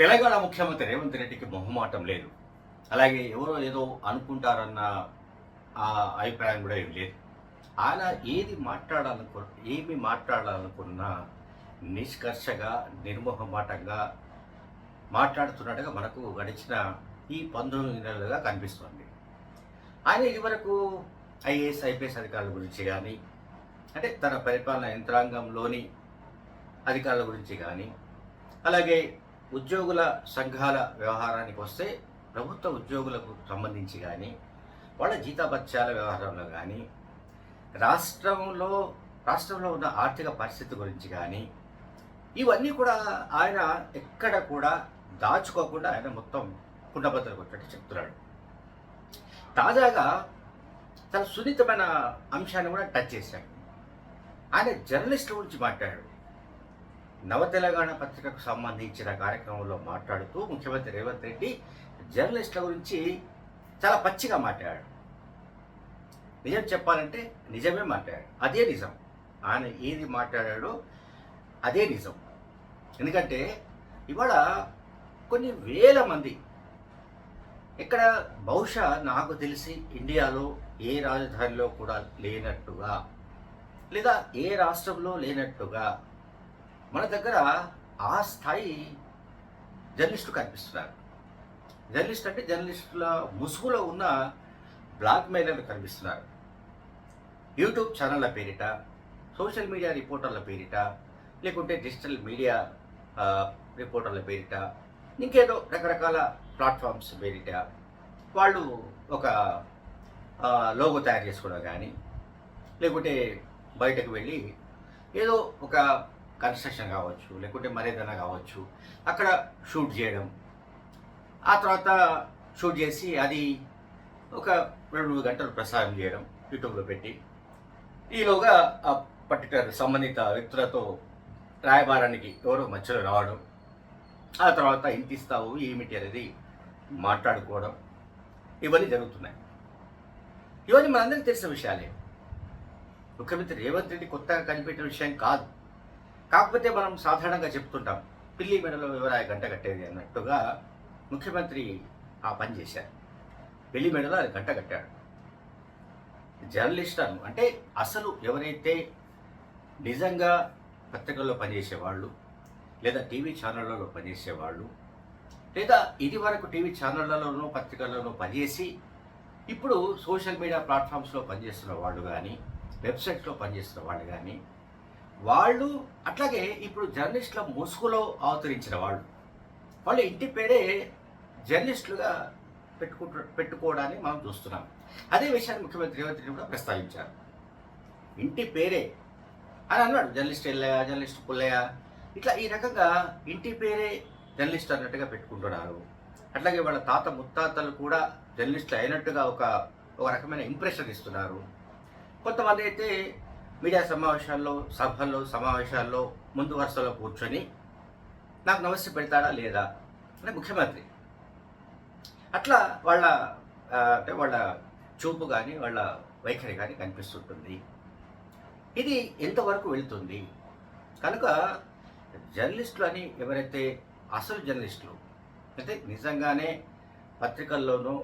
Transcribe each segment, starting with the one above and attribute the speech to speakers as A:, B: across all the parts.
A: తెలంగాణ ముఖ్యమంత్రి రేవంత్ రెడ్డికి మొహమాటం లేదు. అలాగే ఎవరో ఏదో అనుకుంటారన్న ఆ అభిప్రాయం కూడా ఏం లేదు. ఆయన ఏది మాట్లాడాలనుకు ఏమి మాట్లాడాలనుకున్నా నిష్కర్షగా నిర్మోహమాటంగా మాట్లాడుతున్నట్టుగా మనకు గడిచిన ఈ పంతొమ్మిది నెలలుగా కనిపిస్తుంది. ఆయన ఇదివరకు ఐఏఎస్ ఐపీఎస్ అధికారుల గురించి కానీ అంటే తన పరిపాలన యంత్రాంగంలోని అధికారుల గురించి కానీ అలాగే ఉద్యోగుల సంఘాల వ్యవహారానికి వస్తే ప్రభుత్వ ఉద్యోగులకు సంబంధించి కానీ వాళ్ళ జీతాభత్యాల వ్యవహారంలో కానీ రాష్ట్రంలో రాష్ట్రంలో ఉన్న ఆర్థిక పరిస్థితి గురించి కానీ ఇవన్నీ కూడా ఆయన ఎక్కడ కూడా దాచుకోకుండా ఆయన మొత్తం కుండబద్దలు కొట్టినట్టు చెప్తున్నాడు. తాజాగా తన సున్నితమైన అంశాన్ని కూడా టచ్ చేశాడు. ఆయన జర్నలిస్టుల గురించి మాట్లాడాడు. నవ తెలంగాణ పత్రికకు సంబంధించిన కార్యక్రమంలో మాట్లాడుతూ ముఖ్యమంత్రి రేవంత్ రెడ్డి జర్నలిస్టుల గురించి చాలా పచ్చిగా మాట్లాడాడు. నిజం చెప్పాలంటే నిజమే మాట్లాడాడు. అదే నిజం. ఆయన ఏది మాట్లాడాడో అదే నిజం. ఎందుకంటే ఇవాళ కొన్ని వేల మంది ఇక్కడ బహుశా నాకు తెలిసి ఇండియాలో ఏ రాజధానిలో కూడా లేనట్టుగా లేదా ఏ రాష్ట్రంలో లేనట్టుగా మన దగ్గర ఆ స్థాయి జర్నలిస్టులు కనిపిస్తున్నారు. జర్నలిస్ట్ అంటే జర్నలిస్టుల ముసుగులో ఉన్న బ్లాక్ మెయిలర్లు కనిపిస్తున్నారు. యూట్యూబ్ ఛానళ్ళ పేరిట సోషల్ మీడియా రిపోర్టర్ల పేరిట లేకుంటే డిజిటల్ మీడియా రిపోర్టర్ల పేరిట ఇంకేదో రకరకాల ప్లాట్ఫామ్స్ పేరిట వాళ్ళు ఒక లోగో తయారు చేసుకోవడం కానీ లేకుంటే బయటకు వెళ్ళి ఏదో ఒక కన్స్ట్రక్షన్ కావచ్చు లేకుంటే మరేదైనా కావచ్చు అక్కడ షూట్ చేయడం. ఆ తర్వాత షూట్ చేసి అది ఒక రెండు మూడు గంటలు ప్రసారం చేయడం యూట్యూబ్లో పెట్టి. ఈలోగా ఆ పర్టికులర్ సంబంధిత వ్యక్తులతో రాయబారానికి ఎవరో మధ్యలో రావడం. ఆ తర్వాత ఇంటిస్తావు ఏమిటి అనేది మాట్లాడుకోవడం. ఇవన్నీ జరుగుతున్నాయి. ఇవన్నీ మనందరికీ తెలిసిన విషయాలే. ముఖ్యమంత్రి రేవంత్ రెడ్డి కొత్తగా కనిపెట్టిన విషయం కాదు. కాకపోతే మనం సాధారణంగా చెప్తుంటాం పిల్లి మెడలో వివరాయ గంట కట్టేది అన్నట్టుగా ముఖ్యమంత్రి ఆ పని చేశారు. పిల్లి మెడలో అది గంట కట్టాడు. జర్నలిస్ట్ అను అంటే అసలు ఎవరైతే నిజంగా పత్రికల్లో పనిచేసేవాళ్ళు లేదా టీవీ ఛానళ్ళలో పనిచేసేవాళ్ళు లేదా ఇది వరకు టీవీ ఛానళ్ళలోనూ పత్రికల్లోనూ పనిచేసి ఇప్పుడు సోషల్ మీడియా ప్లాట్ఫామ్స్లో పనిచేస్తున్న వాళ్ళు కానీ వెబ్సైట్స్లో పనిచేస్తున్న వాళ్ళు కానీ వాళ్ళు అట్లాగే ఇప్పుడు జర్నలిస్టుల ముసుగులో అవతరించిన వాళ్ళు. వాళ్ళ ఇంటి పేరే జర్నలిస్టులుగా పెట్టుకుంటు పెట్టుకోవడాన్ని మనం చూస్తున్నాం. అదే విషయాన్ని ముఖ్యమంత్రి రేవంత్ రెడ్డి కూడా ప్రస్తావించారు. ఇంటి పేరే అని అన్నాడు. Journalist Yellaiah journalist Pullaiah. ఇట్లా ఈ రకంగా ఇంటి పేరే జర్నలిస్ట్ అన్నట్టుగా పెట్టుకుంటున్నారు. అట్లాగే వాళ్ళ తాత ముత్తాతలు కూడా జర్నలిస్టులు అయినట్టుగా ఒక ఒక రకమైన ఇంప్రెషన్ ఇస్తున్నారు. కొంతమంది అయితే మీడియా సమావేశాల్లో సభల్లో సమావేశాల్లో ముందు వరుసలో కూర్చొని నాకు నమస్తే పెడతాడా లేదా అంటే ముఖ్యమంత్రి. అట్లా వాళ్ళ అంటే వాళ్ళ చూపు కానీ వాళ్ళ వైఖరి కానీ కనిపిస్తుంటుంది. ఇది ఎంతవరకు వెళ్తుంది? కనుక జర్నలిస్టులు అని ఎవరైతే అసలు జర్నలిస్టులు అంటే నిజంగానే పత్రికల్లోనూ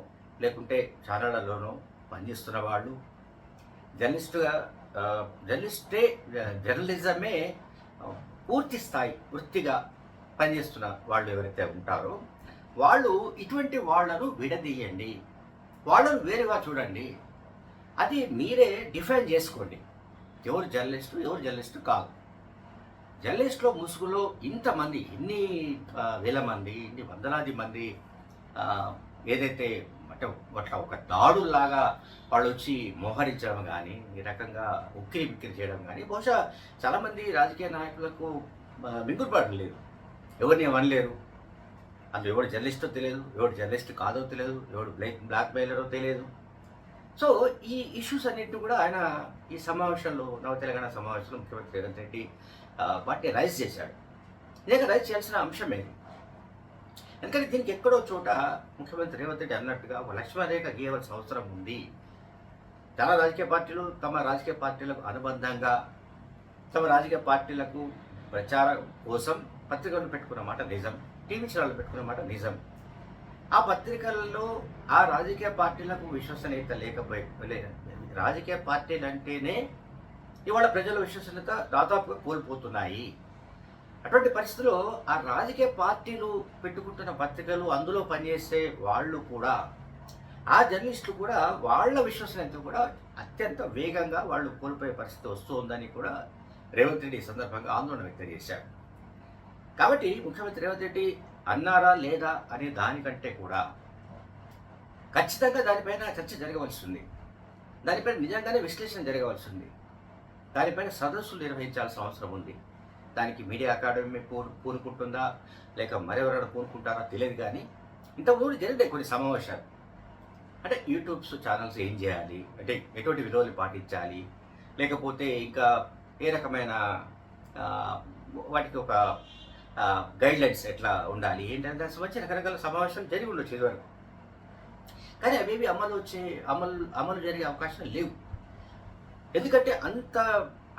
A: లేకుంటే ఛానళ్ళలోనూ పనిచేస్తున్న వాళ్ళు జర్నలిస్టుగా జర్నలిస్టే జర్నలిజమే పూర్తి స్థాయి వృత్తిగా పనిచేస్తున్న వాళ్ళు ఎవరైతే ఉంటారో వాళ్ళు ఇటువంటి వాళ్ళను విడదీయండి. వాళ్ళను వేరుగా చూడండి. అది మీరే డిఫైన్ చేసుకోండి. ఎవరు జర్నలిస్టు ఎవరు జర్నలిస్టు కాదు. జర్నలిస్టులో ముసుగులో ఇంతమంది ఇన్ని వేల మంది ఇన్ని వందలాది మంది ఏదైతే అంటే అట్లా ఒక దాడుల్లాగా వాళ్ళు వచ్చి మోహరించడం కానీ ఈ రకంగా ఉక్కిరి బిక్కిరి చేయడం కానీ బహుశా చాలామంది రాజకీయ నాయకులకు ఆ, లేదు. ఎవరిని అనలేరు అందులో ఎవడు జర్నలిస్టో తెలియదు ఎవడు జర్నలిస్ట్ కాదో తెలియదు ఎవడు బ్లాక్ బ్లాక్ మెయిలరో తెలియదు. సో ఈ ఇష్యూస్ అన్నింటిని కూడా ఆయన ఈ సమావేశంలో నవ తెలంగాణ సమావేశంలో ముఖ్యమంత్రి రేవంత్ రెడ్డి వాటిని రైజ్ చేశాడు. నిజంగా రైజ్ చేయాల్సిన అంశం ఏది? ఎందుకంటే దీనికి ఎక్కడో చోట ముఖ్యమంత్రి రేవంత్ రెడ్డి అన్నట్టుగా ఒక లక్ష్మణరేఖ గీయవలసిన అవసరం ఉంది. చాలా రాజకీయ పార్టీలు తమ రాజకీయ పార్టీలకు అనుబంధంగా తమ రాజకీయ పార్టీలకు ప్రచారం కోసం పత్రికలను పెట్టుకున్న మాట నిజం టీవీ ఛానల్ పెట్టుకున్న మాట నిజం. ఆ పత్రికలలో ఆ రాజకీయ పార్టీలకు విశ్వసనీయత లేకపోయి రాజకీయ పార్టీలు అంటేనే ఇవాళ ప్రజల విశ్వసనీయత దాదాపుగా కోల్పోతున్నాయి. అటువంటి పరిస్థితుల్లో ఆ రాజకీయ పార్టీలు పెట్టుకుంటున్న పత్రికలు అందులో పనిచేసే వాళ్ళు కూడా ఆ జర్నలిస్టులు కూడా వాళ్ళ విశ్వసనీయత కూడా అత్యంత వేగంగా వాళ్ళు కోల్పోయే పరిస్థితి వస్తుందని కూడా రేవంత్ రెడ్డి ఈ సందర్భంగా ఆందోళన వ్యక్తం చేశారు. కాబట్టి ముఖ్యమంత్రి రేవంత్ రెడ్డి అన్నారా లేదా అనే దానికంటే కూడా ఖచ్చితంగా దానిపైన చర్చ జరగవలసి ఉంది. దానిపైన నిజంగానే విశ్లేషణ జరగవలసి ఉంది. దానిపైన సదస్సులు నిర్వహించాల్సిన అవసరం ఉంది. దానికి మీడియా అకాడమీ పూను పూనుకుంటుందా? లేక మరెవరైనా పూనుకుంటారా? తెలియదు కానీ ఇంతకుముందు జరిగినాయి కొన్ని సమావేశాలు. అంటే యూట్యూబ్స్ ఛానల్స్ ఏం చేయాలి? అంటే ఎటువంటి విలువలు పాటించాలి? లేకపోతే ఇంకా ఏ రకమైన వాటికి ఒక గైడ్లైన్స్ ఎట్లా ఉండాలి? ఏంటంటే దానికి సంబంధించి రకరకాల సమావేశాలు జరిగి ఉండొచ్చు ఇదివరకు. కానీ అవేవి అమలు వచ్చే అమలు అమలు జరిగే అవకాశాలు లేవు. ఎందుకంటే అంత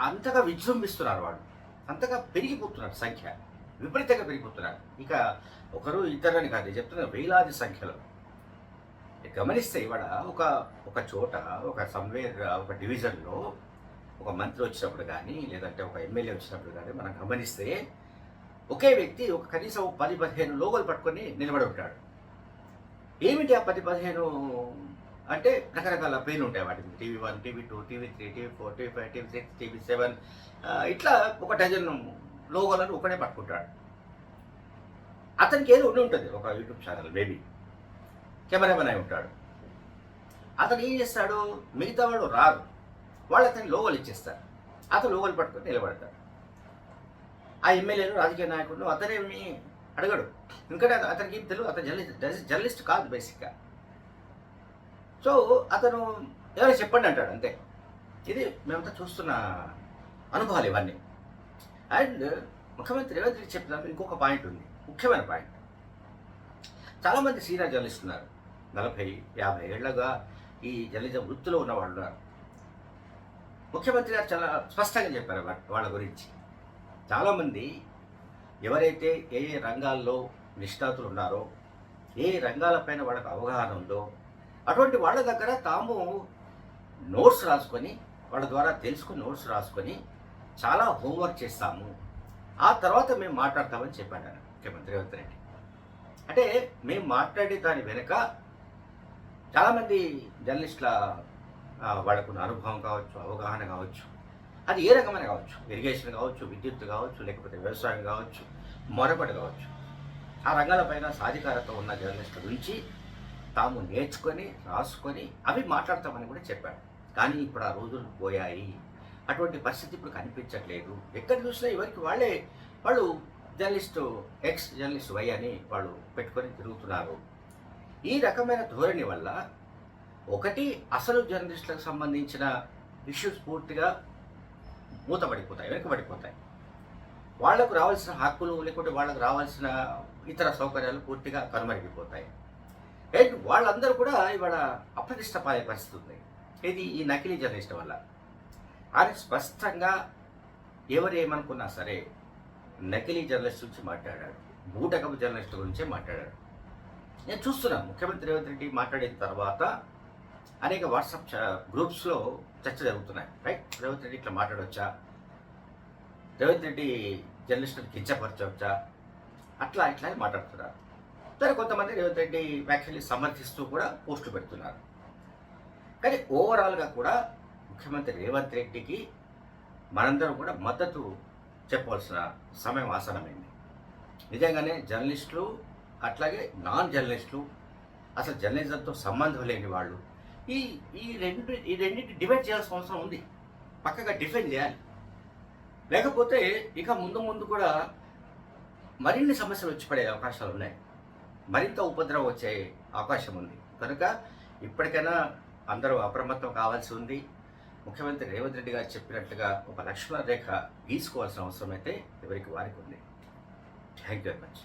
A: అంతగా విజృంభిస్తున్నారు వాళ్ళు. అంతగా పెరిగిపోతున్నారు సంఖ్య. విపరీతంగా పెరిగిపోతున్నారు. ఇక ఒకరు ఇద్దరని కాదు చెప్తున్న వేలాది సంఖ్యలో. గమనిస్తే ఇవాళ ఒక ఒక చోట ఒక సమ్వేర్ ఒక డివిజన్లో ఒక మంత్రి వచ్చినప్పుడు కానీ లేదంటే ఒక ఎమ్మెల్యే వచ్చినప్పుడు కానీ మనం గమనిస్తే ఒకే వ్యక్తి ఒక కనీసం పది పదిహేను లోగోలు పట్టుకొని నిలబడి ఉంటాడు. ఏమిటి ఆ పది పదిహేను అంటే రకరకాల పేర్లు ఉంటాయి వాటికి TV one TV two TV three TV four TV five TV six TV seven ఇట్లా ఒక డజన్ లోగోలను ఒకనే పట్టుకుంటాడు. అతనికి ఏదో ఉండి ఉంటుంది ఒక యూట్యూబ్ ఛానల్ మేబీ. కెమెరామెన్ అయి ఉంటాడు. అతను ఏం చేస్తాడు? మిగతా వాడు రారు. వాళ్ళు అతని లోగోలు ఇచ్చేస్తారు. అతను లోగోలు పట్టుకొని నిలబడతాడు. ఆ ఎమ్మెల్యేలు రాజకీయ నాయకులు అతనేమి అడగడు. ఎందుకంటే అతనికి ఏం తెలియదు అతను జర్నలిస్ట్ జర్నలిస్ట్ కాదు బేసిక్గా. సో అతను ఎవరైనా చెప్పండి అంటాడు అంతే. ఇది మేమంతా చూస్తున్న అనుభవాలు ఇవన్నీ. అండ్ ముఖ్యమంత్రి రేవంత్ రెడ్డి చెప్పిన ఇంకొక పాయింట్ ఉంది. ముఖ్యమైన పాయింట్. చాలామంది సీనియర్ జర్నలిస్ట్ ఉన్నారు. నలభై యాభై ఏళ్ళగా ఈ జర్నలిజం వృత్తిలో ఉన్న వాళ్ళు ఉన్నారు. ముఖ్యమంత్రి గారు చాలా స్పష్టంగా చెప్పారు వాళ్ళ గురించి. చాలామంది ఎవరైతే ఏ ఏ రంగాల్లో నిష్ణాతులు ఉన్నారో ఏ రంగాలపైన వాళ్ళకి అవగాహన ఉందో అటువంటి వాళ్ళ దగ్గర తాము నోట్స్ రాసుకొని వాళ్ళ ద్వారా తెలుసుకుని నోట్స్ రాసుకొని చాలా హోంవర్క్ చేస్తాము. ఆ తర్వాత మేము మాట్లాడతామని చెప్పాడు ఆయన ముఖ్యమంత్రి రేవంత్ రెడ్డి. అంటే మేము మాట్లాడే దాని వెనుక చాలామంది జర్నలిస్టుల వాళ్ళకున్న అనుభవం కావచ్చు అవగాహన కావచ్చు అది ఏ రకమైన కావచ్చు? ఇరిగేషన్ కావచ్చు విద్యుత్ కావచ్చు లేకపోతే వ్యవసాయం కావచ్చు మరొకటి కావచ్చు. ఆ రంగాలపైన సాధికారత ఉన్న జర్నలిస్టుల గురించి తాము నేర్చుకొని రాసుకొని అవి మాట్లాడతామని కూడా చెప్పాడు. కానీ ఇప్పుడు ఆ రోజులు పోయాయి. అటువంటి పరిస్థితి ఇప్పుడు కనిపించట్లేదు. ఎక్కడ చూసినా ఎవరికి వాళ్ళే వాళ్ళు జర్నలిస్టు ఎక్స్ జర్నలిస్ట్ వై అని వాళ్ళు పెట్టుకొని తిరుగుతున్నారు. ఈ రకమైన ధోరణి వల్ల ఒకటి అసలు జర్నలిస్టులకు సంబంధించిన ఇష్యూస్ పూర్తిగా మూతపడిపోతాయి వెనుకబడిపోతాయి వాళ్ళకు రావాల్సిన హక్కులు లేకుంటే వాళ్ళకు రావాల్సిన ఇతర సౌకర్యాలు పూర్తిగా కనుమరిగిపోతాయి. అండ్ వాళ్ళందరూ కూడా ఇవాళ అప్రతిష్టపాయ పరిస్థితి ఉంది ఇది ఈ నకిలీ జర్నలిస్ట్ వల్ల. అది స్పష్టంగా ఎవరు ఏమనుకున్నా సరే నకిలీ జర్నలిస్ట్ గురించి మాట్లాడాడు బూటకపు జర్నలిస్ట్ గురించే మాట్లాడాడు నేను చూస్తున్నాను. ముఖ్యమంత్రి రేవంత్ రెడ్డి మాట్లాడిన తర్వాత అనేక వాట్సాప్ గ్రూప్స్లో చర్చ జరుగుతున్నాయి. రైట్? రేవంత్ రెడ్డి ఇట్లా మాట్లాడవచ్చా రేవంత్ రెడ్డి జర్నలిస్టులు కించపరచవచ్చా అట్లా ఇట్లా మాట్లాడుతున్నారు. సరే కొంతమంది రేవంత్ రెడ్డి వ్యాఖ్యలు సమర్థిస్తూ కూడా పోస్టులు పెడుతున్నారు. కానీ ఓవరాల్గా కూడా ముఖ్యమంత్రి రేవంత్ రెడ్డికి మనందరం కూడా మద్దతు చెప్పవలసిన సమయం ఆసనమైంది నిజంగానే జర్నలిస్టులు అట్లాగే నాన్ జర్నలిస్టులు అసలు జర్నలిజంతో సంబంధం లేని వాళ్ళు ఈ ఈ రెండు ఈ రెండింటి డివైడ్ చేయాల్సిన అవసరం ఉంది. పక్కగా డిఫెండ్ చేయాలి. లేకపోతే ఇక ముందు ముందు కూడా మరిన్ని సమస్యలు వచ్చి పడే అవకాశాలు ఉన్నాయి. మరింత ఉపద్రవం వచ్చే అవకాశం ఉంది. కనుక ఇప్పటికైనా అందరూ అప్రమత్తం కావాల్సి ఉంది. ముఖ్యమంత్రి రేవంత్ రెడ్డి గారు చెప్పినట్లుగా ఒక లక్ష్మణ రేఖ గీసుకోవాల్సిన అవసరం అయితే ఎవరికి వారికి ఉంది. Thank you very much.